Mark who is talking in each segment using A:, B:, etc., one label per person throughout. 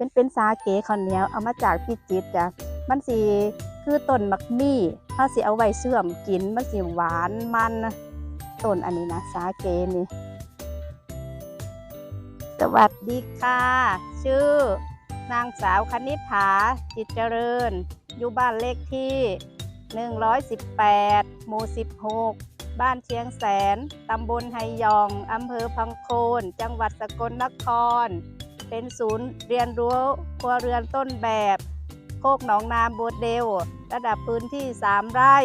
A: เป็นเป็นสาเกข้าวเหนียวเอามาจากพิจิตรจ้ะมันสิคือต้นมักมี่ถ้าสิเอาไว้เสื่อมกินมันสิหวานมันต้นอันนี้นะสาเกนี่สวัสดีค่ะ ชื่อนางสาวคณิษฐาจิตเจริญ อยู่บ้านเลขที่ 118 หมู่ 16 บ้านเชียงแสน ตำบลไฮยอง อำเภอพังโคน จังหวัดสกลนคร เป็นศูนย์เรียนรู้ครัวเรือนต้นแบบ โคกหนองนาโบเดล ระดับพื้นที่ 3 ไร่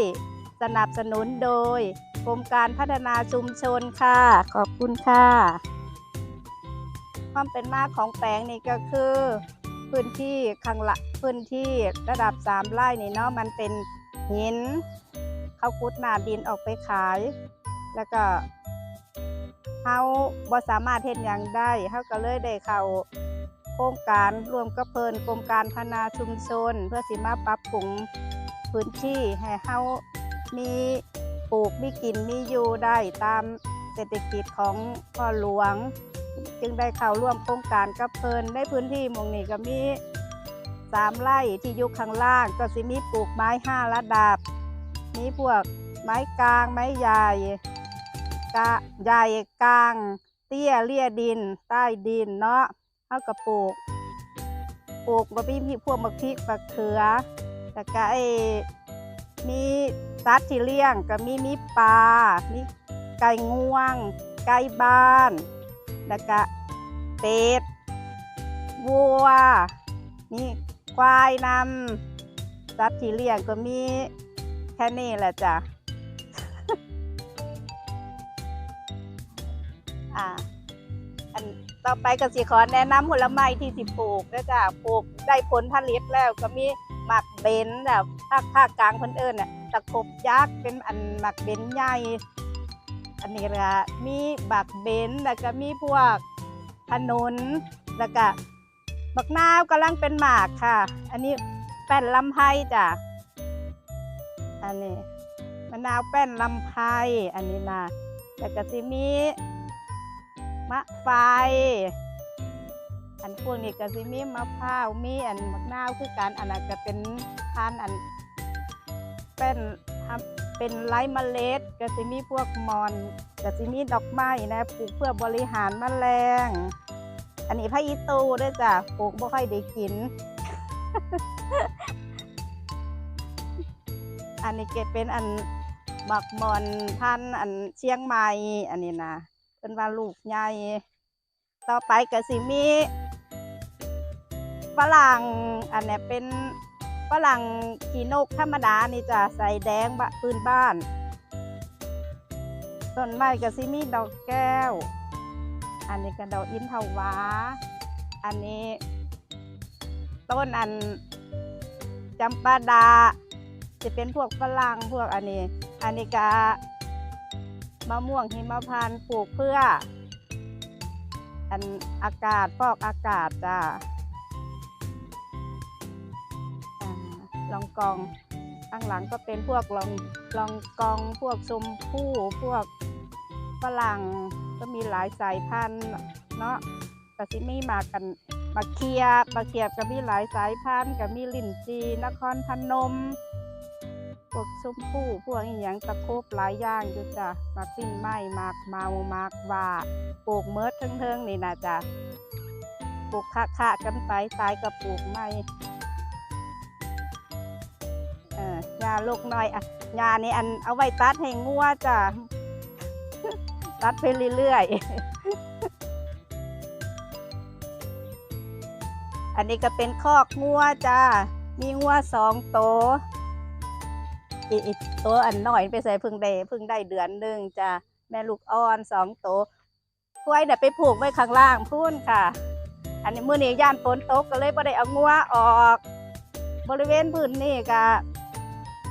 A: สนับสนุนโดยกรมการพัฒนาชุมชนค่ะ ขอบคุณค่ะ ความเป็นมากของแปลงนี่ก็คือ พื้นที่ข้างละพื้นที่ระดับ 3 ไร่นี่เนาะมันเป็นหินเขาขุดหนาดินออกไปขาย แล้วก็ เขาบ่สามารถเฮ็ดหยังได้เขาก็เลยได้เข้าโครงการร่วมกับเพิ่นกรมการพัฒนาชุมชน เพื่อสิมาปรับปรุงพื้นที่ให้เฮามีปลูกมีกินมีอยู่ได้ตามเศรษฐกิจของพ่อหลวง จึงได้เข้าร่วมโครงการกับเพิ่นในพื้นที่หมองนี้ก็มีสามไร่ที่อยู่ข้างล่าง ก็สิมีปลูกไม้ห้าระดับ มีพวกไม้กลางไม้ใหญ่ กะใหญ่กลาง เตี้ยเลี่ยดิน ใต้ดินเนาะเท่ากับปลูก ปลูกก็มีพวกมะพริกมะเขือแล้วก็ไอ้มีสัตว์ที่เลี้ยงก็มีมีปลา มีไก่งวง ไก่บ้าน แล้วก็เป็ด วัว มีควายนำสัตว์ที่เลี้ยงก็มีแค่นี้แหละจ้ะ อ่าอันต่อไปก็สิขอแนะนำผลไม้ที่สิปลูกนะจ๊ะปลูกได้ผลผลิตแล้วก็มีหมักเบนแบบภาคภาคกลางคนเอิญน่ะตะขบยักษ์เป็นอันหมักเบนใหญ่อันนี้ละมีบักเบนแล้วก็มีพวกขนุนแล้วก็บักนาวกำลังเป็นหมากค่ะ อันนี้แป้นลำไพจ้ะอันนี้มะนาวแป้นลำไพอันนี้นะแล้วก็สิมี มะไฟ อันพวกนี้ก็สิมีมะพร้าวมีอันมะนาวคือการอันนั้นก็เป็นทานอันเป็นทำเป็นไร้เมล็ดก็สิมีพวกมอนก็สิมีดอกไม้นะปลูกเพื่อบริหารแมลง อันนี้พระอีตูด้วยจ้ะปลูกบ่ค่อยได้กิน อันนี้เก็บเป็นอันบักมอนพันอันเชียงใหม่อันนี้นะ เป็นว่าลูกใหญ่ ต่อไปก็สิมีฝรั่งอันนี้เป็นฝรั่งขีนกธรรมดานี่จะใส่แดงบะพื้นบ้านต้นไม้ก็สิมีดอกแก้ว อันนี้ก็ดอกอินทวา อันนี้ ต้นอันจำปาดา จะเป็นพวกฝรั่งพวกอันนี้ อันนี้ก็ มะม่วงหิมพานต์ปลูกเพื่อ อันอากาศฟอกอากาศจ้าลองกองข้างหลังก็เป็นพวกลองลองกองพวกชมพู่พวกฝรั่งก็มีหลายสายพันธุ์เนาะก็สิมีมากันมาเคียบมาเคียบก็มีหลายสายพันธุ์ก็มีลิ่นจีนครพนม พวกชมพู่พวกอีหยังตะโคบหลายอย่างอยู่จ้ะมากปิ้นไม้หมากเมามากว่าปลูกเมิดเทิงๆนี่นะจ้ะปลูกคะคะกันไปตายก็ปลูกไม่เออยาลูกน้อยอะยานี่อันเอาไว้ตัดให้งัวจ้ะตัดไปเรื่อยๆ อันนี้ก็เป็นคอกงัวจ้า มีงัวสองโต อีอีกตัวอันน้อยไปใส่พึ่งได้พึ่งได้เดือนหนึ่งจ้ะแม่ลูกอ่อนสองตัวกล้วยเนี่ยไปผูกไว้ข้างล่างพุ่นค่ะ อันนี้มื้อนี้ย่านฝนตกก็เลยบ่ได้เอางัวออก บริเวณพื้นนี่ก็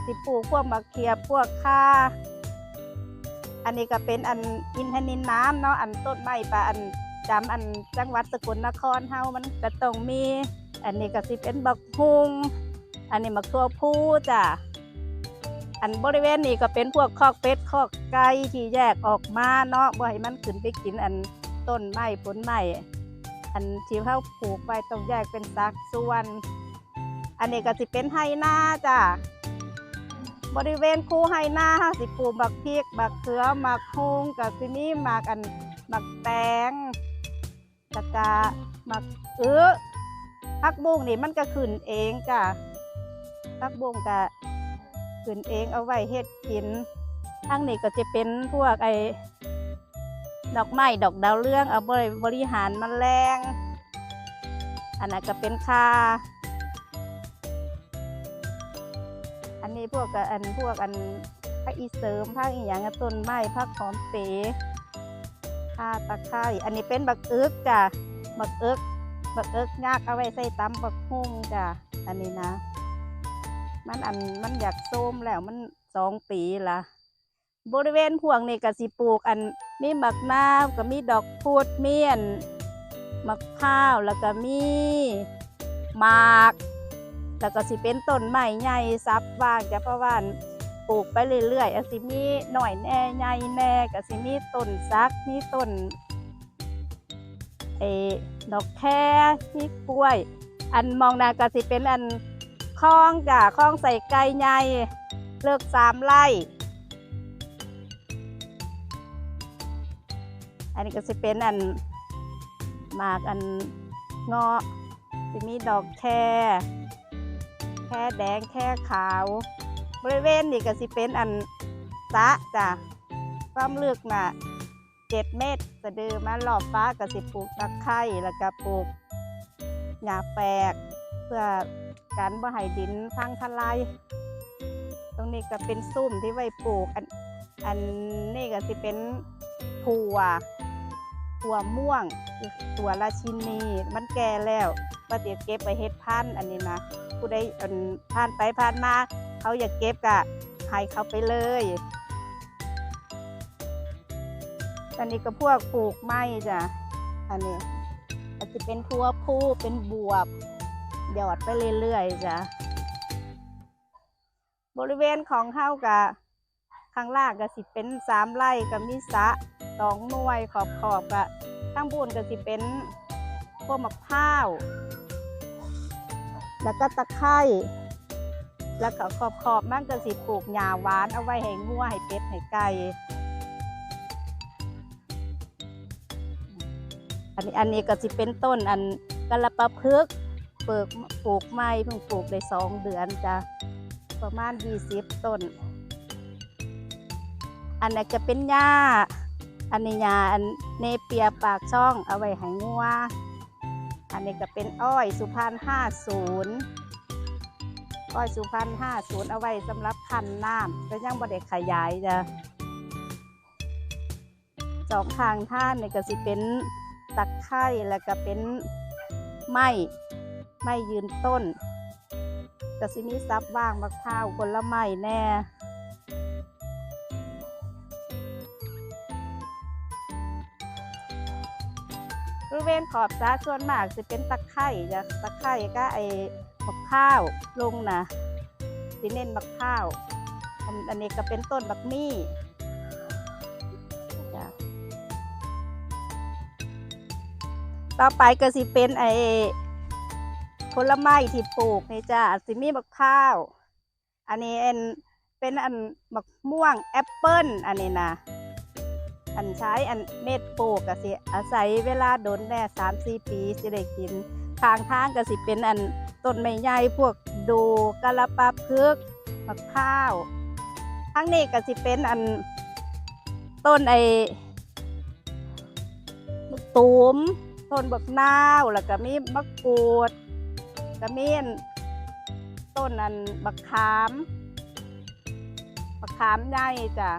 A: สิปลูกพวกมะเขียบพวกข่าอันนี้ก็เป็นอันอินทนินน้ำเนาะอันต้นไม้ปลาอันจำอันจังหวัดสกลนครเฮามันก็ต้องมี อันนี้ก็สิเป็นบักฮุงอันนี้มะตัวผู้จ้ะ อันบริเวณนี้ก็เป็นพวกคอกเป็ดคอกไก่ที่แยกออกมาเนาะบ่ให้มันขึ้นไปกินอันต้นไม้ผลไม้อันที่เขาปลูกไว้ต้องแยกเป็นสักส่วน อันนี้ก็สิเป็นไฮนาจ้ะบริเวณคูไฮนาเฮาสิปลูกบักพริกบักเขือหมักฮุงกับสิมีหมักอันหมักแตงตะกาหมักเอื้อพักบุ้งนี่มันก็ขึ้นเองจ้ะพักบุ้งก็ ขึ้นเองเอาไว้เฮ็ดกินทั้งนี้ก็จะเป็นพวกไอ้ดอกไม้ดอกดาวเรืองเอาบริบริหารแมลงอันนั้นก็เป็นค่าอันนี้พวกกอันพวกอันภาคอีเสริมภาคอีหยังต้นไม้ภาคหอมเป๋ข่าตะไคร้อันนี้เป็นบักเอิกจ้ะบักเอิกบักเอิกยากเอาไว้ใส่ตำบักฮุ่งจ้ะอันนี้นะ มันอันมันอยากโซมแล้วมันสองปีละบริเวณพวงนี่ก็สิปลูกอันมีหมักนาวก็มีดอกพุดมีอันมะพร้าวแล้วก็มีหมากแล้วก็สิเป็นต้นไม้ใหญ่ซับว่างจะเพราะว่าปลูกไปเรื่อยๆอสิมีหน่อยแน่ใหญ่แน่ก็สิมีต้นซักมีต้นเอดอกแคมีกล้วย อันมองหนาก็สิเป็นอัน คลองจ้ะคลองใส่ไก่ใหญ่เลิกสามไร่ อันนี้ก็สิเป็นอันหมากอันเงาะสิมีดอกแคแค่แดงแค่ขาว บริเวณนี่ก็สิเป็นอันสะจ้ะความลึกน่ะเจ็ดเมตรสะดือมาหลอบฟ้าก็สิปลูกตะไคร้แล้วก็ปลูกหญ้าแฝกเพื่อ การบ่ให้ดินพังทลายตรงนี้ก็เป็นซุ่มที่ไว้ปลูก อันอันนี้ก็สิเป็นถั่วถั่วม่วงถั่วราชินีมันแก่แล้วก็เดี๋ยวเก็บไปเฮ็ดพันอันนี้นะผู้ใดอันผ่านไปผ่านมาเขาอยากเก็บก็ให้เขาไปเลยอันนี้ก็พวกปลูกไม้จ้ะอันนี้อาจจะเป็นทั่วผู้เป็นบวบ หยอดไปเรื่อยๆจ้ะบริเวณของเฮากับข้างล่างก็สิเป็นสามไร่กับมีสะสองหน่วยขอบขอบๆกะข้างบนก็สิเป็นพวกมะพร้าวแล้วก็ตะไคร้แล้วก็ขอบขอบมันก็สิปลูกหญ้าหวานเอาไว้ให้งัวให้เป็ดให้ไก่อันนี้อันนี้ก็สิเป็นต้นอันกะละปะพึก เปิกปลูกไม้เพิ่งปลูกได้สองเดือนจ้ะประมาณยี่สิบต้น อันนี้จะเป็นหญ้า อันนี้หญ้าอันเนเปียปากช่องเอาไว้ให้งัว อันนี้ก็เป็นอ้อยสุพรรณห้าศูนย์อ้อยสุพรรณห้าศูนย์เอาไว้สำหรับคันน้ำก็ยังบ่ได้ขยายจ้ะสองทางท่านนี่ก็สิเป็นตะไคร้แล้วก็เป็นไม้ ไม้ยืนต้นก็สิมีซับว่างมะพร้าวผลไม้แน่บริเวณขอบสระส่วนมากจะเป็นตะไคร่จ้ะตะไคร่ก็ไอ้มะพร้าวลงนะสิเน้นมะพร้าวอันนี้ก็เป็นต้นบักมี่ต่อไปก็สิเป็นไอ้ ผลไม้ที่ปลูกนี่จ้ะสิมีมะพร้าว อันนี้เอันเป็นอันมะม่วงแอปเปิ้ลอันนี้นะอันใช้อันเม็ดปลูกก็สิอาศัยเวลาโดนแน่สามสี่ปีสิได้กินทางทางก็สิเป็นอันต้นไม้ใหญ่พวกดูกะละปาพึกมะพร้าวทางนี้ก็สิเป็นอันต้นไอ้ตูมต้นบักนาวแล้วก็มีมะกรูด ก็มีอันต้นอันบักขามบักขามใหญ่จ้ะ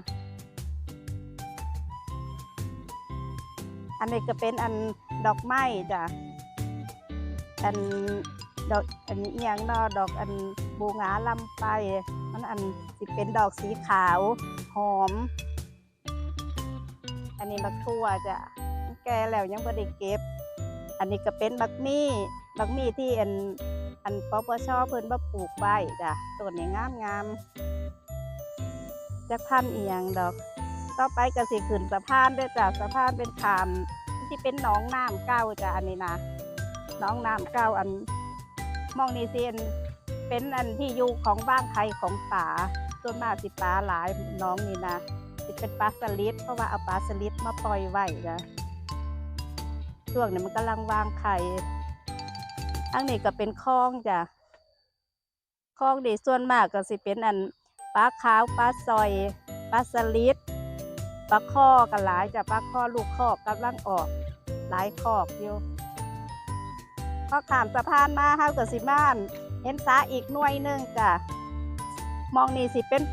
A: อันนี้ก็เป็นอันดอกไม้จ้ะอันดอกอันเอียงนอดอกอันบูงาลำไปมันอันสิเป็นดอกสีขาวหอม อันนี้บักทั่วจ้ะแก่แล้วยังไม่ได้เก็บ อันนี้ก็เป็นบักมี่ บักมีที่อันอันปปชเพิ่นมาปลูกไว้จ้ะต้นนี้งามงามๆจักพันเอียงดอก ต่อไปก็สิขึ้นสะพานด้วยจ้ะสะพานเป็นขามที่เป็นหนองน้ำเก้าจ้ะอันนี้นะหนองน้ำเก้าอันมองนี่เซียนเป็นอันที่อยู่ของบ้านไทยของป่าส่วนมากสิปลาหลายน้องนี่นะสิเป็นปลาสลิดเพราะว่าเอาปลาสลิดมาปล่อยไว้จ้ะช่วงนี้มันกำลังวางไข่ อันนี้ก็เป็นคลองจ้ะคลองนี่ส่วนมากก็สิเป็นอันปลาขาวปลาซอยปลาสลิดปลาข้อกันหลายจ้ะปลาข้อลูกข้อกำลังออกหลายคอกอยู่พอข้ามสะพานมาเฮากับสิบ้านเห็นสาอีกหน่วยหนึ่งจ้ะมองนี่สิเป็น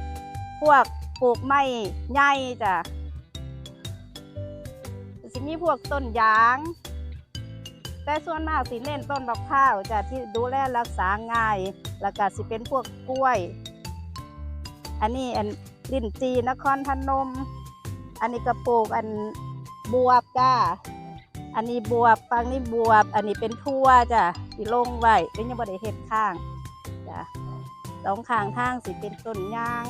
A: พวกปลูกไม้ใหญ่จ้ะสิมีพวกต้นยาง แต่ส่วนมากสิเน้นต้นบักพร้าวจ้ะที่ดูแลรักษาง่าย แล้วก็สิเป็นพวกกล้วย อันนี้อันลิ้นจีนครพนม อันนี้กระปลูกอันบวบจ้าอันนี้บวบฟังนี่บวบ อันนี้เป็นทั่วจ้ะที่ลงไว้เป็นยังบ่ได้เฮ็ดข้างจ้ะสองข้างทางสิเป็นต้นยาง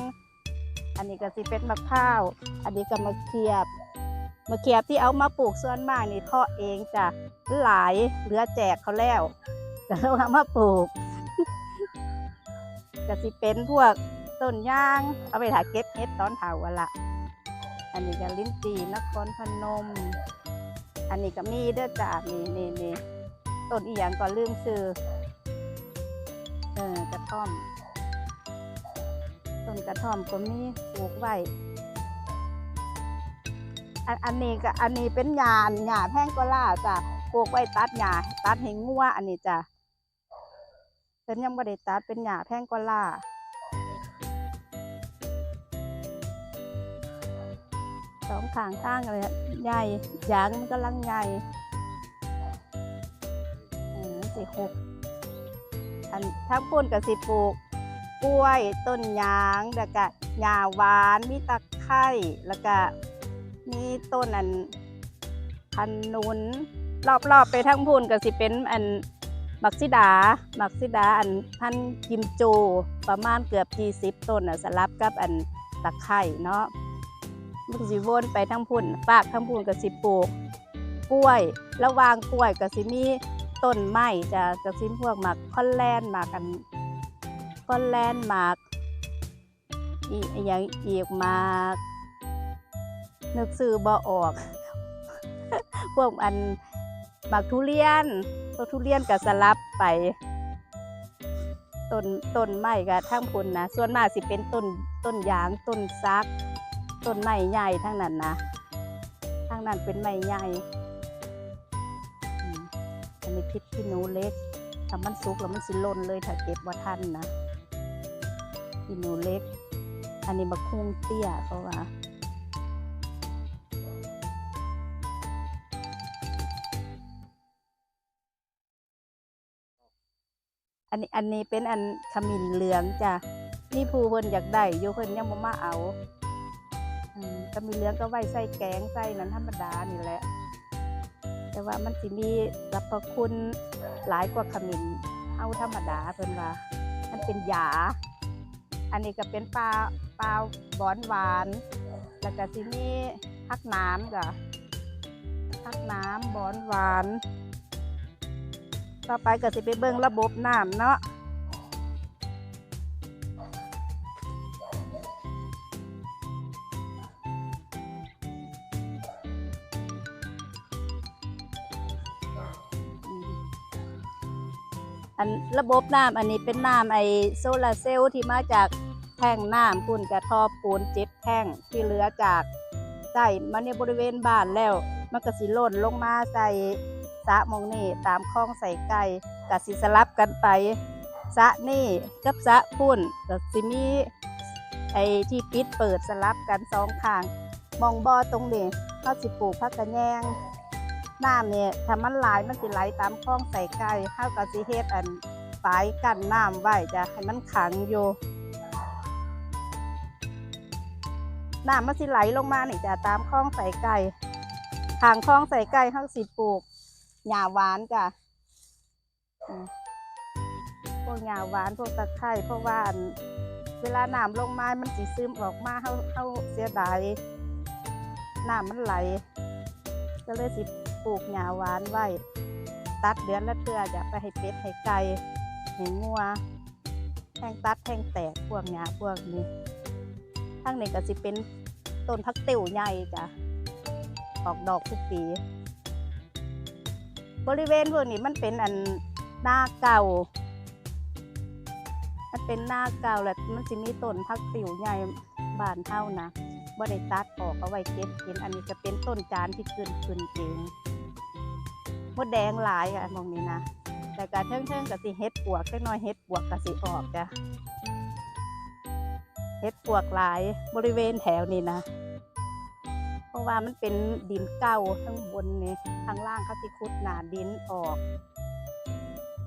A: อันนี้ก็สิเป็นมะพร้าว อันนี้ก็มะเขียบ มะเขียบที่เอามาปลูกส่วนมากนี่เพาะเองจ้ะหลายเหลือแจกเขาแล้วก็เลยเอามาปลูกก็สิเป็นพวกต้นยาง เอาไปถ่ายเก็บเฮ็ดตอนเผาอะละอันนี้ก็ลิ้นจีนครพนม อันนี้ก็มีเด้อจ้านี่นี่นี่ต้นอีหยังก็ลืมซื้อเออกระท่อม ต้นกระท่อมก็มีปลูกไว้ อันอันนี้ก็อันนี้เป็นหญ้าหญ้าแพงกอล่าจ้ะปลูกไว้ตัดหญ้าตัดให้งัวอันนี้จ้ะเพิ่นยังบ่ได้ตัดเป็นหญ้าแพงกอล่าสองข้างข้างเลยใหญ่ยางมันกำลังใหญ่เออสิหกอันทั้งปุ่นกับสิปลูกกล้วยต้นยางแล้วก็หญ้าหวานมีตะไคร้แล้วก็ มีต้นอันพันนุนรอบๆไปทั้งพุ่นก็สิเป็นอันมักซิดามักซิดาอันพันกิมจูประมาณเกือบยี่สิบต้นอะสลับกับอันตะไคร้เนาะมันก็สิวนไปทั้งพุ่นปากทั้งพุ่นก็สิปลูกกล้วยระหว่างกล้วยก็สิมีต้นไม้จะก็สิพวกหมากคอนแลนหมากันคอนแลนหมากอีอย่างอีกหมาก นึกซื้อบ่ออก พวกอันหมากทุเรียนพวกทุเรียนก็สลับไปต้นต้นไม้ก็ทั้งพุ่นนะส่วนมากสิเป็นต้นต้นยางต้นซักต้นไม้ใหญ่ทั้งนั้นนะทั้งนั้นเป็นไม้ใหญ่อันนี้พริกขี้หนูเล็กถ้ามันสุกแล้วมันสิล่นเลยถ้าเก็บว่าทันนะขี้หนูเล็ก อันนี้มะคุงเตี้ยเขาว่า อันนี้อันนี้เป็นอันขมิ้นเหลืองจ้ะนี่ผู้เพิ่นอยากได้อยู่เพิ่นยังบ่มาเอาอืมก็มีเหลืองก็ไว้ใส่แกงใส่นั้นธรรมดานี่แหละ แต่ว่ามันสิมีสรรพคุณหลายกว่าขมิ้นเอาธรรมดาเพิ่นว่า มันเป็นยาอันนี้ก็เป็นปลาปลาบอนหวาน แล้วก็สิมีพักน้ำจ้ะพักน้ำบอนหวาน ต่อไปก็สิไปเบิ่งระบบน้ำเนาะอันระบบน้ำอันนี้เป็นน้ำไอโซลาเซลล์ที่มาจากแท่งน้ำปุ่นกระทอปูนเจ็ดแท่งที่เหลือจากใส่มาในบริเวณบ้านแล้ว มันก็สิหล่นลงมาใส่ สะมองนี่ตามคลองใส่ไก่ก็สิสลับกันไปสะนี่กับสะพุ่นก็สิมีไอที่ปิดเปิดสลับกันสองข้างมองบ่อตรงนี้เขาสิปลูกพักกระแยงน้ำเนี่ยถ้ามันไหลายมันสิไหลตามคลองใส่ไก่เฮาก็สิเฮ็ดอันฝายกั้นน้ำไว้จะให้มันขังอยู่น้ำมันสิไหลลงมานี่จะตามคลองใส่ไก่ทางคลองใส่ไก่เฮาสิปลูก หญ้าหวานจ้ะพวกหญ้าหวานพวกตะไคร้เพราะว่านเวลาน้ำลงมา มันสิซึมออกมาเฮาเฮาเสียดายน้ำมันไหล ก็เลยสิปลูกหญ้าหวานไว้ ตัดเดือนละเทื่อจะไปให้เป็ดให้ไก่ให้งัวแห้งตัดแห้งแตกพวกหญ้าพวกนี้ทางนี้ก็สิเป็นต้นพักติ๋วใหญ่จ้ะออกดอกทุกปี บริเวณพวกนี้มันเป็นอันหน้าเก่า มันเป็นหน้าเก่าแล้วมันสิมีต้นพักติ๋วใหญ่บานเท่านะบ่ได้ตัดออกเอาไว้เก็บกิน อันนี้จะเป็นต้นจานที่ขึ้นขึ้นเองมดแดงหลายอะมองนี้นะ แต่การเทิงๆกับสิเฮ็ดปวกเล็กน้อยเฮ็ดปวกกับสิออกจ้ะเฮ็ดปวกหลายบริเวณแถวนี้นะ ราะว่ามันเป็นดินเก่าข้างบนนี่ข้างล่างเขาสิขุดหนาดินออก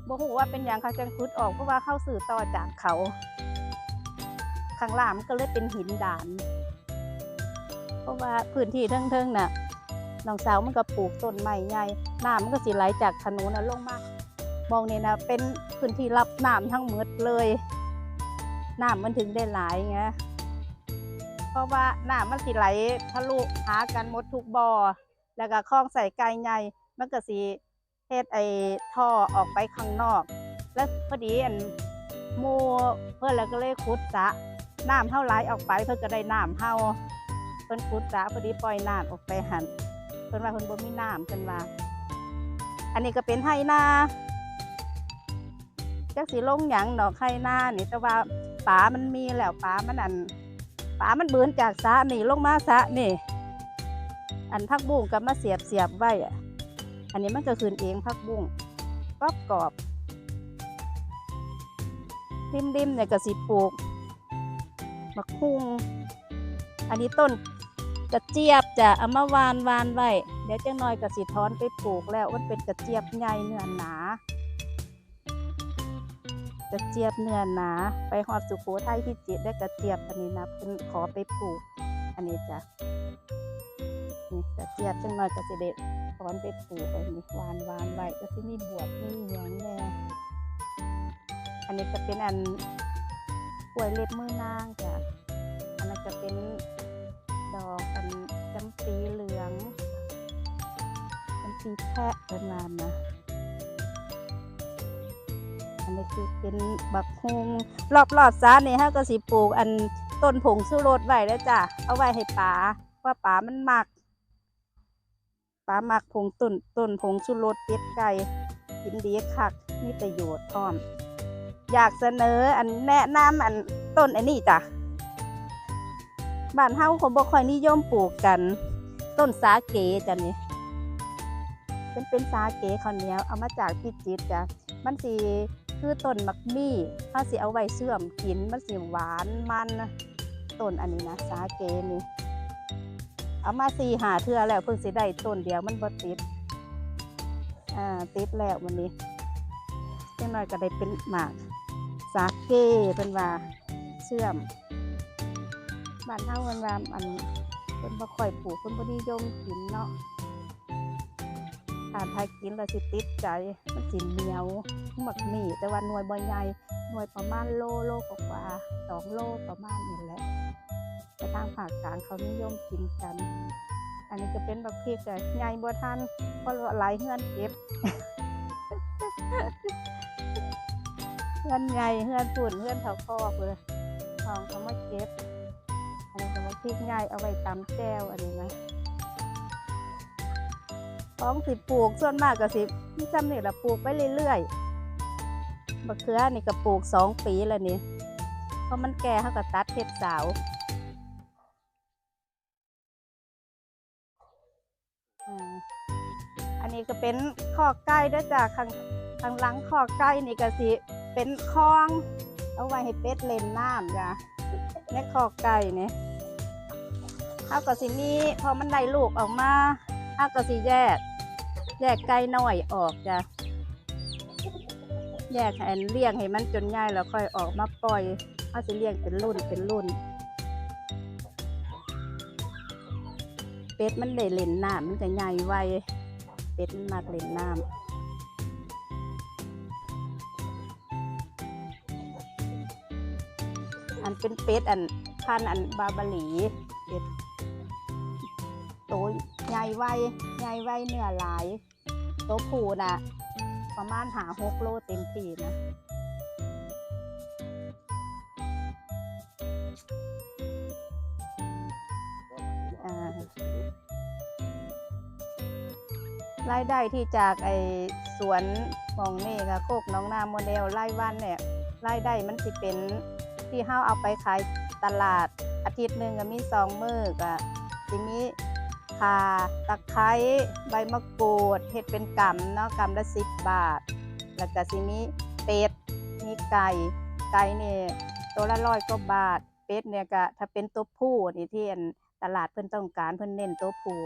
A: บ่ฮู้ว่าเป็นหยังเขาจังขุดออกเพราะว่าเข้าสื่อต่อจากเขา ข้างล่างมันก็เลยเป็นหินดาน เพราะว่าพื้นที่เทิงๆน่ะน้องสาวมันก็ปลูกต้นไม้ใหญ่น้ำมันก็สิไหลจากถนนน่ะลงมามองเนี่ยนะเป็นพื้นที่รับน้ำทั้งหมดเลยน้ำมันถึงได้หลายไง เพราะว่าน้ำมันสิไหลทะลุหากันหมดทุกบ่อแล้วก็คลองใส่ไก่ใหญ่มันก็สิเฮ็ดไอ้ท่อออกไปข้างนอก แล้วพอดีอันมูเพื่อนแล้วก็เลยขุดสะน้ำเท่าไหลออกไป เพื่อก็ได้น้ำเท่าเพิ่นขุดสะพอดีปล่อยน้ำออกไปหันเพิ่นว่าเพิ่นบ่มีน้ำเพิ่นว่าอันนี้ก็เป็นไฮนาจักสีลงหยังดอกไฮนานี่แต่ว่าป๋ามันมีแล้วป๋ามันอัน ป๋ามันเบือนจากสะนี่ลงมาสะนี่ อันพักบุ้งก็มาเสียบเสียบไว้อะอันนี้มันก็คืนเองพักบุ้งกรอบกรอบริมริมเนี่ยก็สิปลูกมะคุ้งอันนี้ต้นกระเจี๊ยบจะเอามาวานวานไว้เดี๋ยวจังน้อยก็สิถอนไปปลูกแล้วมันเป็นกระเจี๊ยบใหญ่เนื้อหนา กระเจี๊ยบเนื้อหนา ไปฮอดสุโขทัยพิจิตได้กระเจี๊ยบอันนี้นะเพิ่นขอไปปลูก อันนี้จ้ะนี่กระเจี๊ยบจังน้อยก็สิได้ถอนไปปลูกอันนี้วานวานไว้ก็สิมีบวบมีหยังแน่อันนี้ก็เป็นอันกล้วยเล็บมือนางจ้ะอันนั้นจะเป็นดอกอันจำปีเหลืองจำปีแพะประมาณนะ นนี้คือเป็นบักฮุงรอบรอบๆซาเนี่ยฮะก็สิปลูกอันต้นผงสุรสไว้แล้วจ้ะเอาไว้ให้ป๋าว่าป๋ามันหมักป๋าหมักผงต้นต้นผงสุรสเป็ดไก่กินดีคักมีประโยชน์พร้อม อยากเสนออันแนะนำอันต้นอันนี้จ้ะบ้านเฮาเขาบ่ค่อยนิยมปลูกกัน ต้นสาเกจ้ะนี่เป็นเป็นสาเกข้าวเหนียวเอามาจากพิจิตรจ้ะมันสิ คือต้นมักมี่ถ้าสิเอาไว้เสื่อมกินมันสิหวานมันต้นอันนี้นะสาเกนี่เอามาสี่หาเทื่อแล้วเพิ่งสิได้ต้นเดียวมันบ่ติดอ่าติดแล้ววันนี้จังน้อยก็ได้เป็นหมากสาเกเป็นว่าเสื่อมบ้านเฮามันว่าอันเพิ่นบ่ค่อยปลูกเพิ่นบ่นิยมกินเนาะ ทานไทยกินแล้วสิติดใจ มันสิเหนียวหมักหมี่แต่ว่าหน่วยบ่ใหญ่หน่วยประมาณโลโลกว่าสองโลประมาณนี่แหละแต่ทางภาคกลางเขานิยมกินกัน อันนี้จะเป็นบักพริกแต่ใหญ่บ่ทันเพราะหลายเฮือนเก็บเฮือนใหญ่เฮือนปุ่นเฮือนเถาคอกเลยทองเขามาเก็บอันนี้ก็บักพริกใหญ่เอาไว้ตำแจ่วอันนี้นะ ของสิปลูกส่วนมากก็สิมีจำนี่แหละปลูกไปเรื่อยๆบักเขือนี่ก็ปลูกสองปีแล้วนี่เพราะมันแก่เขาก็ตัดเทศสาวอันนี้ก็เป็นข้อไก่ด้วยจ้ะข้างข้างหลังข้อไก่นี่ก็สิเป็นคลอง เอาไว้ให้เป็ดเล่นน้ำจ้ะในข้อไก่นี่เขาก็สิมีพอมันได้ลูกออกมาอ้าก็สิแยก แยกไก่น้อยออกจ้ะแยกให้เลี้ยงให้มันจนใหญ่แล้วค่อยออกมาปล่อยเอาสิเลี้ยงเป็นรุ่นเป็นรุ่น เป็ดมันได้เล่นน้ำมันจะใหญ่ไวเป็ดมันมากเล่นน้ำอันเป็นเป็ดอันพันอันบาบาลีเป็ดโต ใหญ่ไวใหญ่ไวเนื้อหลายตัวผู้น่ะ ประมาณหาหกโลเต็มที่นะรายได้ที่จากไอสวนมองนี่ค่ะโคกน้องนาโมเดลรายวันเนี่ยรายได้มันสิเป็นที่เฮาเอาไปขายตลาดอาทิตย์หนึ่งก็มีสองมือก็สิมี ข่าตะไคร้ใบมะกรูดเฮ็ดเป็นกำเนาะกำละสิบบาท แล้วก็สิมีเป็ดมีไก่ไก่เนี่ยตัวละร้อยกว่าบาท เป็ดเนี่ยก็ถ้าเป็นตัวผู้นี่ที่อันตลาดเพิ่นต้องการเพิ่นเน้นตัวผู้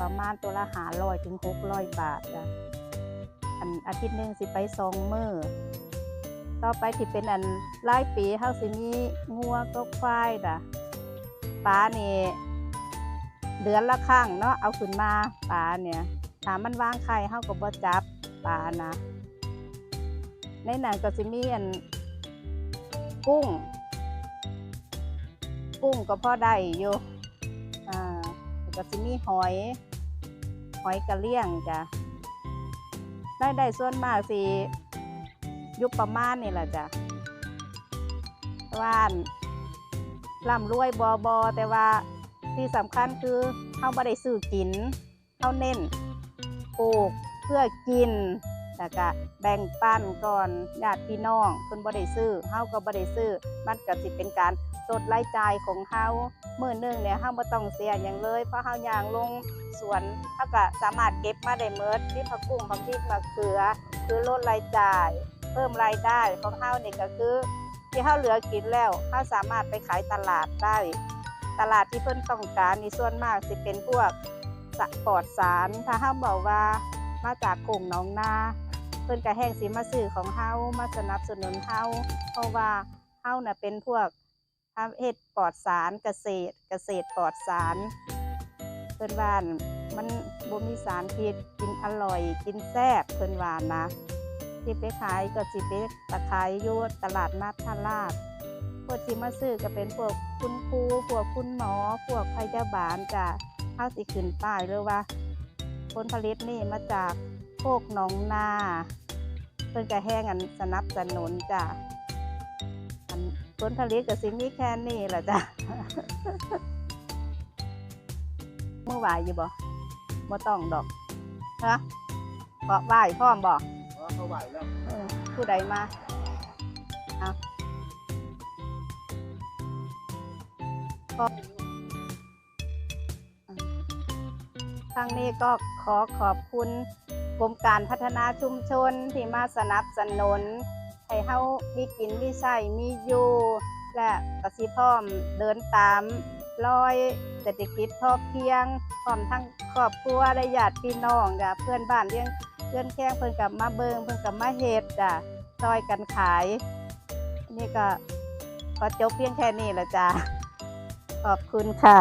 A: ประมาณตัวละหาร้อยถึงหกร้อยบาทจ้ะอันอาทิตย์หนึ่งสิไปสองมือต่อไปที่เป็นอันรายปีเฮาสิมีงัวก็ควายจ้ะปลาเนี่ย เดือนละครั้งเนาะเอาขึ้นมาปลาเนี่ยถามมันวางไข่เฮาก็บ่จับปลานะ ในนั้นก็สิมีอันกุ้ง กุ้งก็พอได้อยู่อ่าก็สิมีหอย หอยกระเลี่ยงจ้ะได้ได้ส่วนมากสิยุบประมาณนี่แหละจ้ะว่านร่ำรวยบอบอแต่ว่า ที่สำคัญคือเขาไม่ได้ซื้อกินเขาเน้นปลูกเพื่อกินแล้วก็แบ่งปันก่อนญาติพี่น้องเพิ่นบ่ได้ซื้อเฮาก็บ่ได้ซื้อ มันก็สิเป็นการลดรายจ่ายของเฮามื้อหนึงเนี่ยเฮาบ่ต้องเสียหยังเลย เพราะเฮาย่างลงสวนเฮาก็สามารถเก็บมาได้หมดที่ผักบุ้งผักพริกมะเขือ คือลดรายจ่าย เพิ่มรายได้ของเฮานี่ก็คือ ที่เฮาเหลือกินแล้วเฮาสามารถไปขายตลาดได้ ตลาดที่เพิ่นต้องการนี่ส่วนมากสิเป็นพวกสะปลอดสารถ้าเฮาบอกว่ามาจากโคงหนองนาเพิ่นก็แห้งสิมาซื้อของเฮามาสนับสนุนเฮาเพราะว่าเฮาน่ะเป็นพวกทำเฮ็ดปลอดสารเกษตร เกษตรปลอดสาร เพิ่นว่านมันบ่มีสารพิษกินอร่อยกินแซ่บเพิ่นว่านะที่ไปขายก็สิไปตะขายอยู่ตลาดนัดท่าลาด พวกที่มาซื้อก็เป็นพวกคุณครูพวกคุณหมอ พวกพยาบาลจ้ะเฮาสิขึ้นป้ายเลยว่า ผลผลิตนี่มาจากโคกหนองนาเพิ่นก็แห้งอันสนับสนุนจ้ะอันผลผลิตก็สิมีแค่นี้แหละจ้ะเมื่อไหวอยู่บ่บ่ต้องดอกฮะบ่ไหวพร้อมบ่
B: เขาไหวแล้ว
A: เออผู้ใดมาเอา ก็ครั้งนี้ก็ขอขอบคุณกรมการพัฒนาชุมชนที่มาสนับสนุนให้เฮามีกินมีใช้มีอยู่และกสิพร้อมเดินตามรอยเศรษฐกิจพอเพียงพร้อมทั้งครอบครัวและญาติพี่น้องจ้ะเพื่อนบ้านเลี้ยงเพื่อนแข้งเพิ่อนกับมาเบิงเพิ่อนกับมาเฮ็ดจ้ะซอยกันขาย นี่ก็ขอจบเพียงแค่นี้ละจ้ะ ขอบคุณค่ะ